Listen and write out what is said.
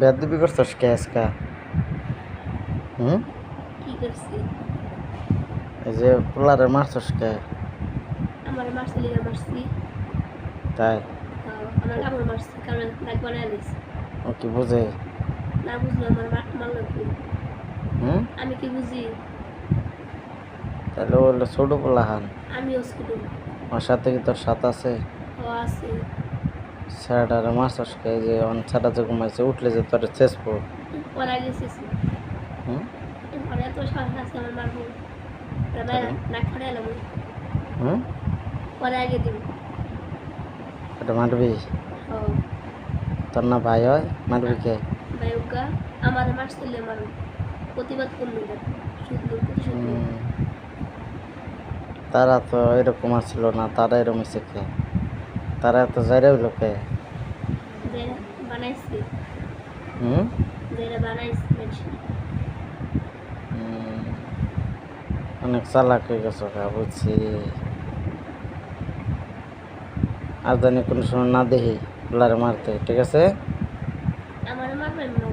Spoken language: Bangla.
বেদবি করছস কে আজকা? হুম? কি করছি? এই যে পোলারে মারছস কে? আমার মারছি লিগা মারছি। তাই? আমার কামড় মারছি কারণ নাক বানায় দিছি। ও কি বুঝে? না বুঝলে আমার মারলো কি? হুম? আমি কি বুঝি? তাহলে ও হলো ছোট পোলাহান আমিও স্কুল ওর সাথে কি তোর সাথ আছে? ও আছে। স্যারটারে কে এই যে অন যে ঘুমাইছে উঠলে যে তোর শেষ হুম? এরপরে এত সাহস আছে আমার মারবো নাক ফাড়ে এলাম হুম? পরে আগে দিব। এটা মারবি? ও তোর না ভাই হয়? মারবি কে? ভাই ওগা আমার মারছিলে মারো প্রতিবাদ করল না শুধু প্রতিশোধ তারা তো এরকম আসছিল না তারা এরকম কে? তারা তো যাইরা লোকে কে? বানাইছি। হুম? বানাইছি। অনেক চালাক হয়ে গেছো কা বুঝছি। আর জানি কোনো সময় না দেখি পোলারে মারতে ঠিক আছে? আমার মারবেন না?